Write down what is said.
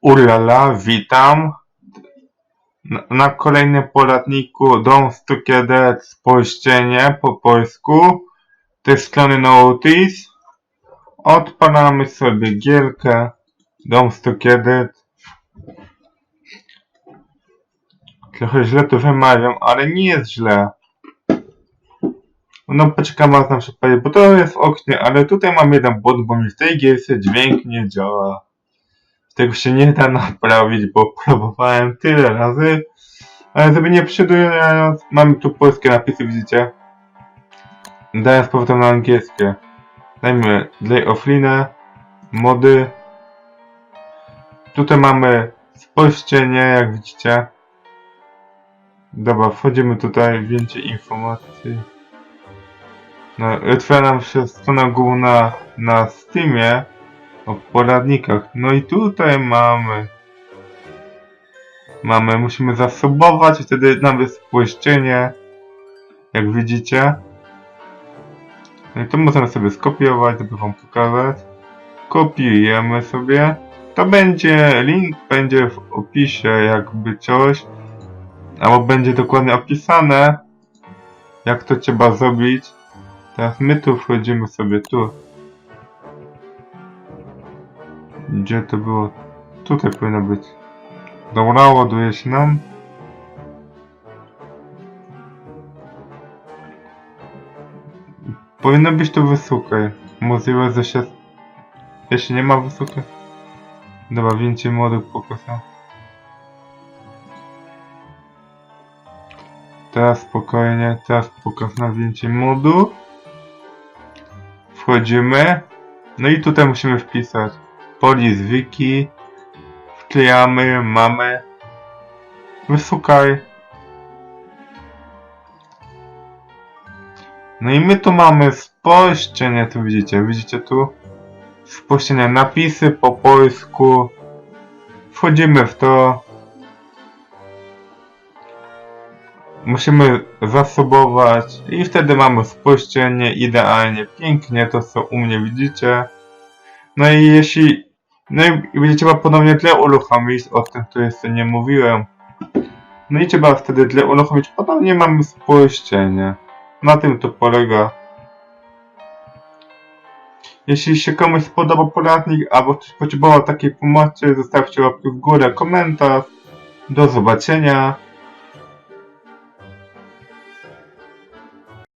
Ulala, witam. Na, kolejnym poradniku Dom Stukiedet spojrzenie po polsku. Tej strony Notice. Odpalamy sobie gierkę Dom Stukiedet. Trochę źle to wymawiam, ale nie jest źle. No poczekam aż nam się bo to jest w oknie, ale tutaj mam jeden błąd, bo mi w tej gierce dźwięk nie działa. Tego się nie da naprawić, bo próbowałem tyle razy. Ale żeby nie przedłużając, mamy tu polskie napisy, widzicie? Daję z powrotem na angielskie. Dajmy Play offline, mody. Tutaj mamy spolszczenie, jak widzicie. Dobra, wchodzimy tutaj, więcej informacji. No, otwiera nam się strona główna na Steamie o poradnikach. No i tutaj mamy. Mamy, musimy zasubować i wtedy nam jest spłyszczenie. Jak widzicie. No i to możemy sobie skopiować, żeby wam pokazać. Kopiujemy sobie. To będzie, link będzie w opisie jakby coś. Albo będzie dokładnie opisane, jak to trzeba zrobić. Teraz my tu wchodzimy sobie tu. Gdzie to było? Tutaj powinno być. Dobra, ładuje się nam. Powinno być tu wysokie. Możliwe, że się... Jeśli nie ma wysokie... Dobra, więcej młodych pokazał. Teraz spokojnie, teraz pokaż na więcej modu. Wchodzimy. No i tutaj musimy wpisać polis wiki. Wklejamy, mamy. Wysukaj. No i my tu mamy spolszczenie, tu widzicie, widzicie tu? Spolszczenie, napisy po polsku. Wchodzimy w to. Musimy zasubować i wtedy mamy spolszczenie idealnie, pięknie, to co u mnie widzicie. No i jeśli, no i będzie trzeba ponownie tle uruchomić, o tym tu jeszcze nie mówiłem. No i trzeba wtedy tle uruchomić, ponownie mamy spolszczenie. Na tym to polega. Jeśli się komuś spodoba poradnik, albo ktoś potrzebował takiej pomocy, zostawcie łapkę w górę, komentarz. Do zobaczenia.